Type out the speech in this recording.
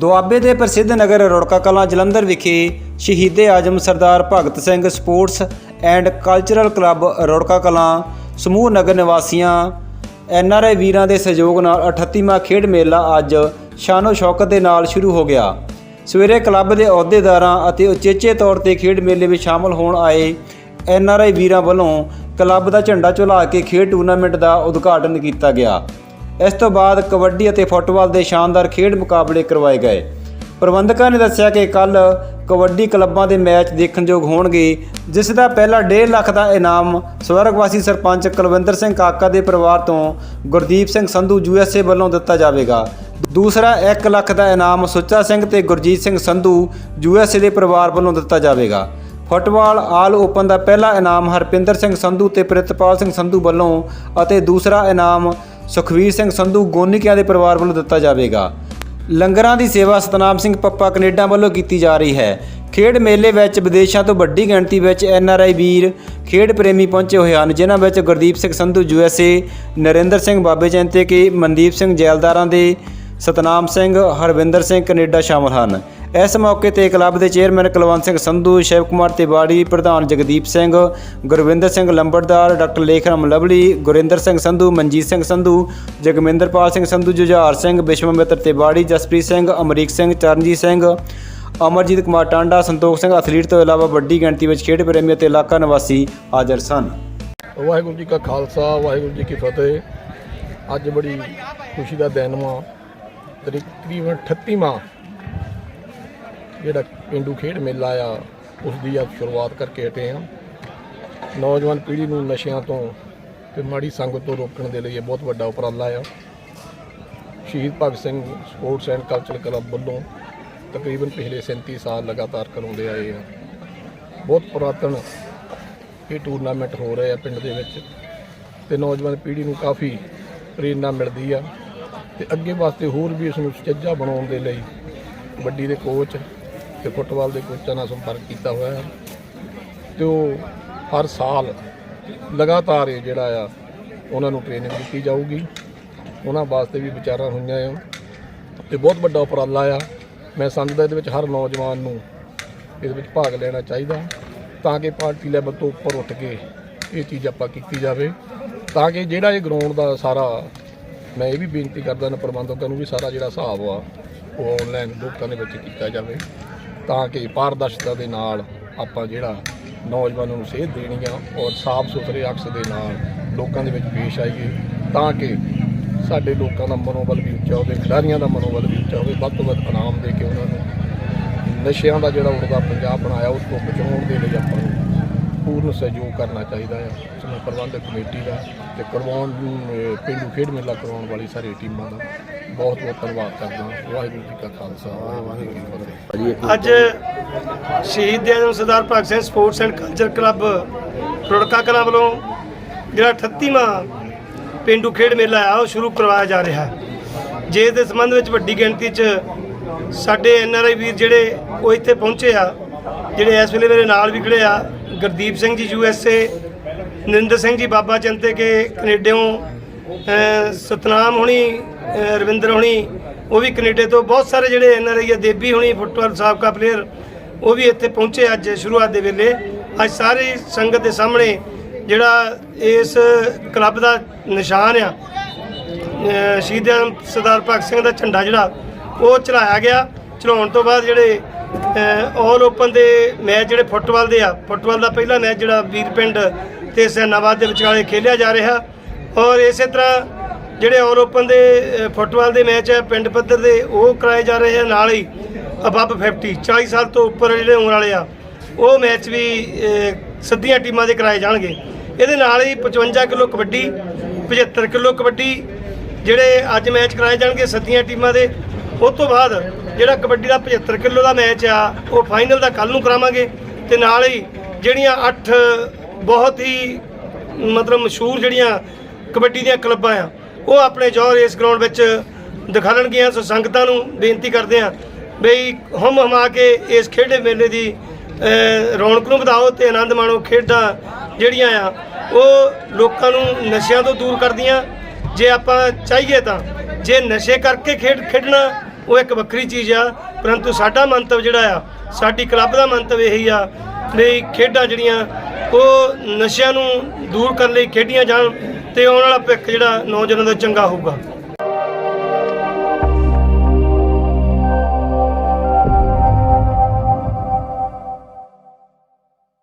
ਦੁਆਬੇ ਦੇ ਪ੍ਰਸਿੱਧ ਨਗਰ ਰੋੜਕਾ ਕਲਾਂ ਜਲੰਧਰ ਵਿਖੇ ਸ਼ਹੀਦੇ ਆਜਮ Sardar Bhagat Singh sports and cultural club Rorka Kalan ਸਮੂਹ ਨਗਰ ਨਿਵਾਸੀਆਂ ਐਨਆਰਆਈ ਵੀਰਾਂ ਦੇ ਸਹਿਯੋਗ ਨਾਲ 38ਵਾਂ ਖੇਡ ਮੇਲਾ ਅੱਜ ਸ਼ਾਨੋ ਸ਼ੌਕਤ ਦੇ ਨਾਲ ਸ਼ੁਰੂ ਹੋ ਗਿਆ। ਸਵੇਰੇ ਕਲੱਬ ਦੇ ਅਹੁਦੇਦਾਰਾਂ ਅਤੇ ਉਚੇਚੇ ਤੌਰ ਤੇ ਖੇਡ ਮੇਲੇ ਵਿੱਚ ਸ਼ਾਮਲ ਹੋਣ ਆਏ ਐਨਆਰਆਈ ਵੀਰਾਂ ਵੱਲੋਂ ਕਲੱਬ ਦਾ ਝੰਡਾ ਝੁਲਾ ਕੇ ਖੇਡ ਟੂਰਨਾਮੈਂਟ ਦਾ ਉਦਘਾਟਨ ਕੀਤਾ ਗਿਆ। ਇਸ ਤੋਂ ਬਾਅਦ ਕਬੱਡੀ ਅਤੇ ਫੁੱਟਬਾਲ ਦੇ ਸ਼ਾਨਦਾਰ ਖੇਡ ਮੁਕਾਬਲੇ ਕਰਵਾਏ ਗਏ। ਪ੍ਰਬੰਧਕਾਂ ਨੇ ਦੱਸਿਆ ਕਿ ਕੱਲ ਕਬੱਡੀ ਕਲੱਬਾਂ ਦੇ ਮੈਚ ਦੇਖਣਯੋਗ ਹੋਣਗੇ, ਜਿਸ ਦਾ ਪਹਿਲਾ 1.5 ਲੱਖ ਦਾ ਇਨਾਮ ਸਵਰਗਵਾਸੀ ਸਰਪੰਚ ਕੁਲਵਿੰਦਰ ਸਿੰਘ ਕਾਕਾ ਦੇ ਪਰਿਵਾਰ ਤੋਂ ਗੁਰਦੀਪ ਸਿੰਘ ਸੰਧੂ ਯੂਐਸਏ ਵੱਲੋਂ ਦਿੱਤਾ ਜਾਵੇਗਾ। ਦੂਸਰਾ 1 ਲੱਖ ਦਾ ਇਨਾਮ ਸੁੱਚਾ ਸਿੰਘ ਤੇ ਗੁਰਜੀਤ ਸਿੰਘ ਸੰਧੂ ਯੂਐਸਏ ਦੇ ਪਰਿਵਾਰ ਵੱਲੋਂ ਦਿੱਤਾ ਜਾਵੇਗਾ। ਫੁੱਟਬਾਲ ਆਲ ਓਪਨ ਦਾ ਪਹਿਲਾ ਇਨਾਮ ਹਰਪਿੰਦਰ ਸਿੰਘ ਸੰਧੂ ਤੇ ਪ੍ਰਿਤਪਾਲ ਸਿੰਘ ਸੰਧੂ ਵੱਲੋਂ ਅਤੇ ਦੂਸਰਾ ਇਨਾਮ ਸੁਖਵੀਰ ਸਿੰਘ ਸੰਧੂ ਗੋਨਿਕਿਆਂ ਦੇ ਪਰਿਵਾਰ ਵੱਲੋਂ ਦਿੱਤਾ ਜਾਵੇਗਾ। ਲੰਗਰਾਂ ਦੀ ਸੇਵਾ ਸਤਨਾਮ ਸਿੰਘ ਪੱਪਾ ਕੈਨੇਡਾ ਵੱਲੋਂ ਕੀਤੀ ਜਾ ਰਹੀ ਹੈ। ਖੇਡ ਮੇਲੇ ਵਿੱਚ ਵਿਦੇਸ਼ਾਂ ਤੋਂ ਵੱਡੀ ਗਿਣਤੀ ਵਿੱਚ ਐੱਨ ਆਰ ਆਈ ਵੀਰ ਖੇਡ ਪ੍ਰੇਮੀ ਪਹੁੰਚੇ ਹੋਏ ਹਨ, ਜਿਨ੍ਹਾਂ ਵਿੱਚ Gurdeep Singh Sandhu U S A, Narinder Singh ਬਾਬੇ ਜੈਂਤੇ ਕੇ, ਮਨਦੀਪ ਸਿੰਘ ਜੈਲਦਾਰਾਂ ਦੇ, ਸਤਨਾਮ ਸਿੰਘ, ਹਰਵਿੰਦਰ ਸਿੰਘ ਕੈਨੇਡਾ ਸ਼ਾਮਲ ਹਨ। ਇਸ ਮੌਕੇ ਤੇ ਕਲੱਬ ਦੇ ਚੇਅਰਮੈਨ ਕੁਲਵੰਤ ਸਿੰਘ ਸੰਧੂ, ਸ਼ਿਵ ਕੁਮਾਰ ਤਿਵਾੜੀ, ਪ੍ਰਧਾਨ ਜਗਦੀਪ ਸਿੰਘ, ਗੁਰਵਿੰਦਰ ਸਿੰਘ ਲੰਬੜਦਾਰ, ਡਾਕਟਰ ਲੇਖਰਾਮ ਲਵਲੀ, ਗੁਰਿੰਦਰ ਸਿੰਘ ਸੰਧੂ, ਮਨਜੀਤ ਸਿੰਘ ਸੰਧੂ, ਜਗਮਿੰਦਰਪਾਲ ਸਿੰਘ ਸੰਧੂ, ਜੁਝਾਰ ਸਿੰਘ ਵਿਸ਼ਵਮਿੱਤਰ ਤਿਵਾੜੀ, ਜਸਪ੍ਰੀਤ ਸਿੰਘ, ਅਮਰੀਕ ਸਿੰਘ, ਚਰਨਜੀਤ ਸਿੰਘ, ਅਮਰਜੀਤ ਕੁਮਾਰ ਟਾਂਡਾ, ਸੰਤੋਖ ਸਿੰਘ ਐਥਲੀਟ ਤੋਂ ਇਲਾਵਾ ਵੱਡੀ ਗਿਣਤੀ ਵਿੱਚ ਖੇਡ ਪ੍ਰੇਮੀ ਅਤੇ ਇਲਾਕਾ ਨਿਵਾਸੀ ਹਾਜ਼ਰ ਸਨ। ਵਾਹਿਗੁਰੂ ਜੀ ਕਾ ਖਾਲਸਾ, ਵਾਹਿਗੁਰੂ ਜੀ ਕੀ ਫਤਿਹ। ਅੱਜ ਬੜੀ ਖੁਸ਼ੀ ਦਾ ਦਿਨ ਵਾ। ਤਕਰੀਬਨ 38ਵਾਂ ਜਿਹੜਾ ਪਿੰਡੂ ਖੇਡ ਮੇਲਾ ਆ, ਉਸ ਦੀ ਅੱਜ ਸ਼ੁਰੂਆਤ ਕਰਕੇ ਹਟੇ ਹਾਂ। ਨੌਜਵਾਨ ਪੀੜ੍ਹੀ ਨੂੰ ਨਸ਼ਿਆਂ ਤੋਂ ਤੇ ਮਾੜੀ ਸੰਗਤ ਤੋਂ ਰੋਕਣ ਦੇ ਲਈ ਇਹ ਬਹੁਤ ਵੱਡਾ ਉਪਰਾਲਾ ਆ। ਸ਼ਹੀਦ Bhagat Singh sports and culture club ਵੱਲੋਂ ਤਕਰੀਬਨ ਪਿਛਲੇ 37 ਸਾਲ ਲਗਾਤਾਰ ਕਰਾਉਂਦੇ ਆਏ ਆ। ਬਹੁਤ ਪੁਰਾਤਨ ਇਹ ਟੂਰਨਾਮੈਂਟ ਹੋ ਰਹੇ ਆ ਪਿੰਡ ਦੇ ਵਿੱਚ ਤੇ ਨੌਜਵਾਨ ਪੀੜ੍ਹੀ ਨੂੰ ਕਾਫੀ ਪ੍ਰੇਰਨਾ ਮਿਲਦੀ ਆ। ਤੇ ਅੱਗੇ ਵਾਸਤੇ ਹੋਰ ਵੀ ਇਸ ਨੂੰ ਸੁਚੱਜਾ ਬਣਾਉਣ ਦੇ ਲਈ ਕਬੱਡੀ ਦੇ ਕੋਚ ਤੇ ਫੁੱਟਬਾਲ ਦੇ ਕੋਚਾਂ ਨਾਲ ਸੰਪਰਕ ਕੀਤਾ ਹੋਇਆ ਹੈ। ਤੇ ਉਹ ਹਰ ਸਾਲ ਲਗਾਤਾਰ ਇਹ ਜਿਹੜਾ ਆ, ਉਹਨਾਂ ਨੂੰ ਟ੍ਰੇਨਿੰਗ ਦਿੱਤੀ ਜਾਊਗੀ। ਉਹਨਾਂ ਵਾਸਤੇ ਵੀ ਵਿਚਾਰਾਂ ਹੋਈਆਂ ਆ। ਤੇ ਬਹੁਤ ਵੱਡਾ ਉਪਰਾਲਾ ਆ। ਮੈਂ ਸਮਝਦਾ ਇਹਦੇ ਵਿੱਚ ਹਰ ਨੌਜਵਾਨ ਨੂੰ ਇਹਦੇ ਵਿੱਚ ਭਾਗ ਲੈਣਾ ਚਾਹੀਦਾ, ਤਾਂ ਕਿ ਪਾਰਟੀ ਲੈਵਲ ਤੋਂ ਉੱਪਰ ਉੱਠ ਕੇ ਇਹ ਚੀਜ਼ ਆਪਾਂ ਕੀਤੀ ਜਾਵੇ। ਤਾਂ ਕਿ ਜਿਹੜਾ ਇਹ ਗਰਾਊਂਡ ਦਾ ਸਾਰਾ, ਮੈਂ ਇਹ ਵੀ ਬੇਨਤੀ ਕਰਦਾ ਨਾ ਪ੍ਰਬੰਧਕਾਂ ਨੂੰ ਵੀ ਸਾਰਾ ਜਿਹੜਾ ਹਿਸਾਬ ਆ, ਉਹ ਆਨਲਾਈਨ ਲੋਕਾਂ ਦੇ ਵਿੱਚ ਕੀਤਾ ਜਾਵੇ। ਤਾਂ ਕਿ ਪਾਰਦਰਸ਼ਤਾ ਦੇ ਨਾਲ ਆਪਾਂ ਜਿਹੜਾ ਨੌਜਵਾਨਾਂ ਨੂੰ ਸੇਧ ਦੇਣੀ ਆ ਔਰ ਸਾਫ਼ ਸੁਥਰੇ ਅਕਸ ਦੇ ਨਾਲ ਲੋਕਾਂ ਦੇ ਵਿੱਚ ਪੇਸ਼ ਆਈਏ ਤਾਂ ਕਿ ਸਾਡੇ ਲੋਕਾਂ ਦਾ ਮਨੋਬਲ ਵੀ ਉੱਚਾ ਹੋਵੇ, ਖਿਡਾਰੀਆਂ ਦਾ ਮਨੋਬਲ ਵੀ ਉੱਚਾ ਹੋਵੇ, ਵੱਧ ਤੋਂ ਵੱਧ ਇਨਾਮ ਦੇ ਕੇ ਉਹਨਾਂ ਨੂੰ ਨਸ਼ਿਆਂ ਦਾ ਜਿਹੜਾ ਉੜਦਾ ਪੰਜਾਬ ਬਣਾਇਆ, ਉਸ ਤੋਂ ਬਚਾਉਣ ਦੇ ਲਈ ਆਪਾਂ ਨੂੰ ਪੂਰਨ ਸਹਿਯੋਗ ਕਰਨਾ ਚਾਹੀਦਾ ਹੈ ਸਮੇਂ ਪ੍ਰਬੰਧਕ ਕਮੇਟੀ ਦਾ ਤੇ ਕਰਵਾਉਣ ਪਿੰਡੂ ਖੇਡ ਮੇਲਾ ਕਰਵਾਉਣ ਵਾਲੀ ਸਾਰੀ ਟੀਮਾਂ ਦਾ ਬਹੁਤ ਬਹੁਤ ਧੰਨਵਾਦ ਕਰਦਾ ਵਾਹਿਗੁਰੂ ਜੀ ਕਾ ਖਾਲਸਾ, ਵਾਹਿਗੁਰੂ ਜੀ ਕੀ ਫਤਿਹ। ਅੱਜ ਸ਼ਹੀਦ ਦੇ ਆਜਮ Sardar Bhagat Singh sports and culture club, Rurka Kalan ਵੱਲੋਂ ਜਿਹੜਾ 38ਵਾਂ ਪਿੰਡੂ ਖੇਡ ਮੇਲਾ ਆ, ਉਹ ਸ਼ੁਰੂ ਕਰਵਾਇਆ ਜਾ ਰਿਹਾ ਹੈ। ਜੇ ਦੇ ਸੰਬੰਧ ਵਿੱਚ ਵੱਡੀ ਗਿਣਤੀ 'ਚ ਸਾਡੇ ਐਨਆਰਆਈ ਵੀਰ ਜਿਹੜੇ ਉਹ ਇੱਥੇ ਪਹੁੰਚੇ ਆ, ਜਿਹੜੇ ਇਸ ਵੇਲੇ ਮੇਰੇ ਨਾਲ ਵੀ ਖੜੇ ਆ Gurdeep Singh ji U S A, Narinder Singh ji ਬਾਬਾ ਚੰਤੇ ਕੇ ਕੈਨੇਡਿਓਂ ਸਤਨਾਮ ਹੋਣੀ ਰਵਿੰਦਰ ਹੋਣੀ, ਉਹ ਵੀ ਕੈਨੇਡਾ ਤੋਂ ਬਹੁਤ ਸਾਰੇ ਜਿਹੜੇ ਐਨਆਰਆਈ ਆ, ਦੇਬੀ ਹੋਣੀ, ਫੁੱਟਬਾਲ ਸਾਬਕਾ ਪਲੇਅਰ ਉਹ ਵੀ ਇੱਥੇ ਪਹੁੰਚੇ ਅੱਜ ਸ਼ੁਰੂਆਤ ਦੇ ਵੇਲੇ। ਅੱਜ ਸਾਰੀ ਸੰਗਤ ਦੇ ਸਾਹਮਣੇ ਜਿਹੜਾ ਇਸ ਕਲੱਬ ਦਾ ਨਿਸ਼ਾਨ ਆ ਸ਼ਹੀਦਾਂ ਸਰਦਾਰ ਭਗਤ ਸਿੰਘ ਦਾ ਝੰਡਾ ਜਿਹੜਾ, ਉਹ ਚਲਾਇਆ ਗਿਆ। ਚਲਾਉਣ ਤੋਂ ਬਾਅਦ ਜਿਹੜੇ ਆਲ ਓਪਨ ਦੇ ਮੈਚ ਜਿਹੜੇ ਫੁੱਟਬਾਲ ਦੇ ਆ, ਫੁੱਟਬਾਲ ਦਾ ਪਹਿਲਾ ਮੈਚ ਜਿਹੜਾ ਵੀਰਪਿੰਡ ਤੇ ਸੈਨਾਬਾਦ ਦੇ ਵਿਚਾਲੇ ਖੇਡਿਆ ਜਾ ਰਿਹਾ। ਔਰ ਇਸੇ ਤਰ੍ਹਾਂ ਜਿਹੜੇ ਆਲ ਓਪਨ ਦੇ ਫੁੱਟਬਾਲ ਦੇ ਮੈਚ ਆ, ਪਿੰਡ ਪੱਧਰ ਦੇ, ਉਹ ਕਰਾਏ ਜਾ ਰਹੇ ਆ ਨਾਲ ਹੀ ਅਬਬ 50 40 ਸਾਲ ਤੋਂ ਉੱਪਰ ਜਿਹੜੇ ਉਮਰ ਵਾਲੇ ਆ, ਉਹ ਮੈਚ ਵੀ ਸੱਦੀਆਂ ਟੀਮਾਂ ਦੇ ਕਰਾਏ ਜਾਣਗੇ। ਇਹਦੇ ਨਾਲ ਹੀ 55 ਕਿਲੋ ਕਬੱਡੀ 75 ਕਿਲੋ ਕਬੱਡੀ, ਜਿਹੜੇ ਅੱਜ ਮੈਚ ਕਰਾਏ ਜਾਣਗੇ ਸੱਦੀਆਂ ਟੀਮਾਂ ਦੇ। ਉਸ ਤੋਂ ਬਾਅਦ ਜਿਹੜਾ ਕਬੱਡੀ ਦਾ 75 ਕਿਲੋ ਦਾ ਮੈਚ ਆ, ਉਹ ਫਾਈਨਲ ਦਾ ਕੱਲ ਨੂੰ ਕਰਾਵਾਂਗੇ ਤੇ ਨਾਲ ਹੀ ਜਿਹੜੀਆਂ 8 ਬਹੁਤ ਹੀ ਮਤਲਬ ਮਸ਼ਹੂਰ ਜਿਹੜੀਆਂ ਕਬੱਡੀ ਦੀਆਂ ਕਲੱਬਾਂ ਆ, ਉਹ ਆਪਣੇ ਜੌਹਰ ਇਸ ਗਰਾਊਂਡ ਵਿੱਚ ਦਿਖਾਣਗੀਆਂ ਸੋ ਸੰਗਤਾਂ ਨੂੰ ਬੇਨਤੀ ਕਰਦੇ ਆ ਬਈ ਹਮ ਹਮਾ ਕੇ ਇਸ ਖੇਡੇ ਮੇਲੇ ਦੀ ਰੌਣਕ ਨੂੰ ਵਧਾਓ ਤੇ ਆਨੰਦ ਮਾਣੋ। ਖੇਡਾਂ ਜਿਹੜੀਆਂ ਆ, ਉਹ ਲੋਕਾਂ ਨੂੰ ਨਸ਼ਿਆਂ ਤੋਂ ਦੂਰ ਕਰਦੀਆਂ। ਜੇ ਆਪਾਂ ਚਾਹੀਏ ਤਾਂ, ਜੇ ਨਸ਼ੇ ਕਰਕੇ ਖੇਡ ਖੇਡਣਾ ਉਹ ਇੱਕ ਵੱਖਰੀ ਚੀਜ਼ ਆ, ਪਰੰਤੂ ਸਾਡਾ ਮੰਤਵ ਜਿਹੜਾ ਆ, ਸਾਡੀ ਕਲੱਬ ਦਾ ਮੰਤਵ ਇਹੀ ਆ ਵੀ ਖੇਡਾਂ ਜਿਹੜੀਆਂ, ਉਹ ਨਸ਼ਿਆਂ ਨੂੰ ਦੂਰ ਕਰਨ ਲਈ ਖੇਡੀਆਂ ਜਾਣ ਤੇ ਆਉਣ ਵਾਲਾ ਭਵਿੱਖ ਜਿਹੜਾ ਨੌਜਵਾਨਾਂ ਦਾ ਚੰਗਾ ਹੋਊਗਾ।